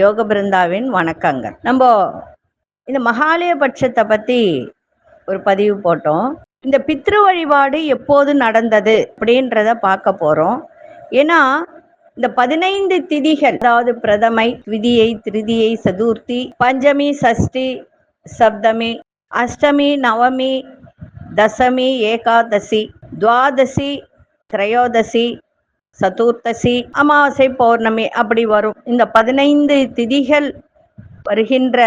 யோக பிருந்தாவின் வணக்கங்கள். நம்ம இந்த மகாலய பட்சத்தை பத்தி ஒரு பதிவு போட்டோம். இந்த பித்ரு வழிபாடு எப்போது நடந்தது அப்படின்றத பார்க்க போறோம். ஏன்னா இந்த பதினைந்து திதிகள் அதாவது பிரதமை விதியை திருதியை சதுர்த்தி பஞ்சமி சஷ்டி சப்தமி அஷ்டமி நவமி தசமி ஏகாதசி துவாதசி திரையோதசி சதுர்த்தசி அமாவாசை பௌர்ணமி அப்படி வரும். இந்த பதினைந்து திதிகள் வருகின்ற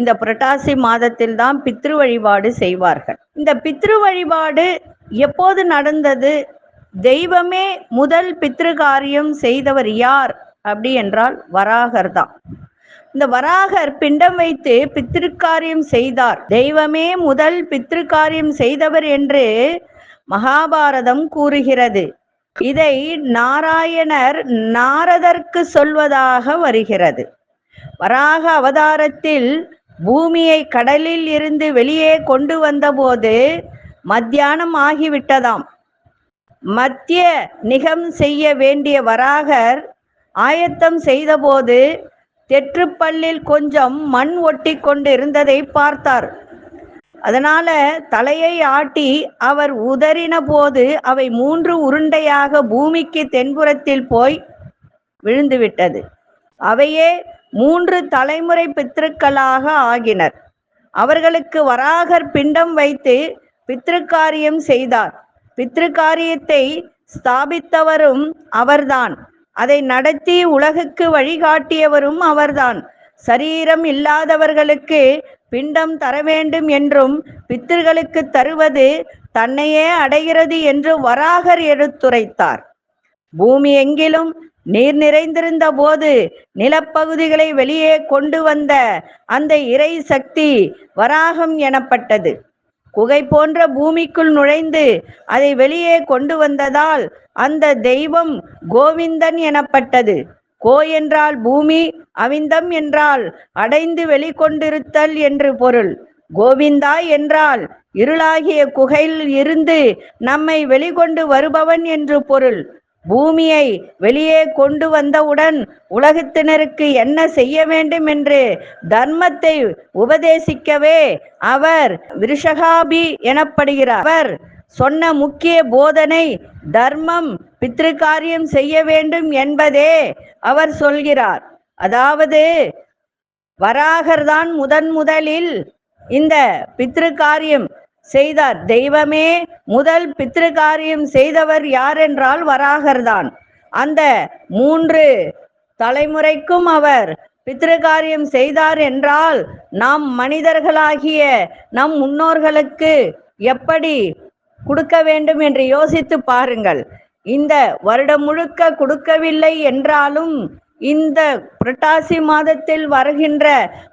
இந்த புரட்டாசி மாதத்தில் தான் பித்ரு வழிபாடு செய்வார்கள். இந்த பித்ரு வழிபாடு எப்போது நடந்தது? தெய்வமே முதல் பித்ரு காரியம் செய்தவர் யார்? அப்படி என்றால் வராகர் தான். இந்த வராகர் பிண்டம் வைத்து பித்திருக்காரியம் செய்தார். தெய்வமே முதல் பித்திருக்காரியம் செய்தவர் என்று மகாபாரதம் கூறுகிறது. இதை நாராயணர் நாரதற்கு சொல்வதாக வருகிறது. வராக அவதாரத்தில் பூமியை கடலில் இருந்து வெளியே கொண்டு வந்தபோது மத்தியானம் ஆகிவிட்டதாம். மத்திய நிகம் செய்ய வேண்டிய வராகர் ஆயத்தம் செய்தபோது தெற்றுப்பல்லில் கொஞ்சம் மண் ஒட்டி கொண்டு இருந்ததை பார்த்தார். அதனால தலையை ஆட்டி அவர் உதறின போது அவை மூன்று உருண்டையாக பூமிக்கு தென்புறத்தில் போய் விழுந்துவிட்டது. அவையே மூன்று தலைமுறை பித்திருக்களாக ஆகினர். அவர்களுக்கு வராகர் பிண்டம் வைத்து பித்திருக்காரியம் செய்தார். பித்திருக்காரியத்தை ஸ்தாபித்தவரும் அவர்தான். அதை நடத்தி உலகுக்கு வழிகாட்டியவரும் அவர்தான். சரீரம் இல்லாதவர்களுக்கு பிண்டம் தர வேண்டும் என்றும் பித்திர்களுக்கு தருவது தன்னையே அடைகிறது என்று வராகர் எடுத்துரைத்தார். பூமி எங்கிலும் நீர் நிறைந்திருந்த போது நிலப்பகுதிகளை வெளியே கொண்டு வந்த அந்த இறை சக்தி வராகம் எனப்பட்டது. குகை போன்ற பூமிக்குள் நுழைந்து அதை வெளியே கொண்டு வந்ததால் அந்த தெய்வம் கோவிந்தன் எனப்பட்டது. கோ என்றால் பூமி அவிந்தம் என்றால் அடைந்து வெளிக்கொண்டிருத்தல் என்று பொருள். கோவிந்தா என்றால் இருளாகிய குகையில் இருந்து நம்மை வெளிக்கொண்டு வருபவன் என்று பொருள். பூமியை வெளியே கொண்டு வந்தவுடன் உலகத்தினருக்கு என்ன செய்ய வேண்டும் என்று தர்மத்தை உபதேசிக்கவே அவர் விருஷகாபி எனப்படுகிறார். அவர் சொன்ன முக்கிய போதனை தர்மம் பித்ருக்காரியம் செய்ய வேண்டும் என்பதே அவர் சொல்கிறார். அதாவது வராகர் தான் முதன் முதலில் இந்த பித்ருக்காரியம் செய்தார். தெய்வமே முதல் பித்ருக்காரியம் செய்தவர் யார் என்றால் வராகர்தான். அந்த மூன்று தலைமுறைக்கும் அவர் பித்ருகாரியம் செய்தார் என்றால் நாம் மனிதர்களாகிய நம் முன்னோர்களுக்கு எப்படி கொடுக்க வேண்டும் என்று யோசித்து பாருங்கள். இந்த வருடம் முழுக்க கொடுக்கவில்லை என்றாலும் இந்த புரட்டாசி மாதத்தில் வருகின்ற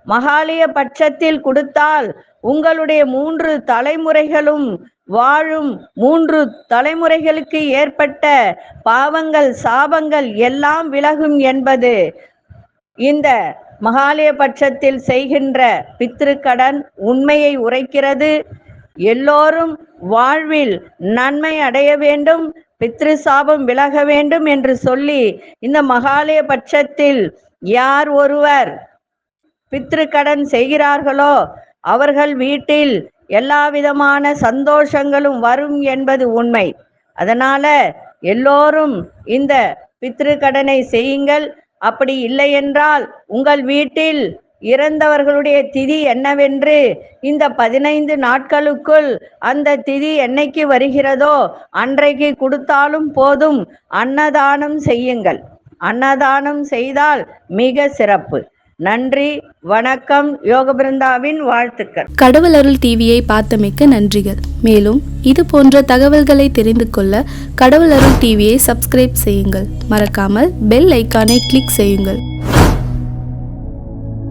மகாலய பட்சத்தில் கொடுத்தால் உங்களுடைய மூன்று தலைமுறைகளும் வாழும் மூன்று தலைமுறைகளுக்கு ஏற்பட்ட பாவங்கள் சாபங்கள் எல்லாம் விலகும் என்பது இந்த மகாலய பட்சத்தில் செய்கின்ற பித்திருக்கடன் உண்மையை உரைக்கிறது. எல்லோரும் வாழ்வில் நன்மை அடைய வேண்டும். பித்ரு சாபம் விலக வேண்டும் என்று சொல்லி இந்த மகாலய பட்சத்தில் யார் ஒருவர் பித்ரு கடன் செய்கிறார்களோ அவர்கள் வீட்டில் எல்லா விதமான சந்தோஷங்களும் வரும் என்பது உண்மை. அதனால எல்லோரும் இந்த பித்ரு கடனை செய்யுங்கள். அப்படி இல்லை என்றால் உங்கள் வீட்டில் இறந்தவர்களுடைய திதி என்னவென்று இந்த பதினைந்து நாட்களுக்குள் அந்த திதி என்னைக்கு வருகிறதோ அன்றைக்கு கொடுத்தாலும் போதும். அன்னதானம் செய்யுங்கள். அன்னதானம் செய்தால் மிக சிறப்பு. நன்றி வணக்கம் யோக பிருந்தாவின் வாழ்த்துக்கள். கடவுள் அருள் டிவியை பார்த்தமைக்க நன்றிகள். மேலும் இது போன்ற தகவல்களை தெரிந்து கொள்ள கடவுள் அருள் டிவியை சப்ஸ்கிரைப் செய்யுங்கள். மறக்காமல் பெல் ஐக்கானை கிளிக் செய்யுங்கள்.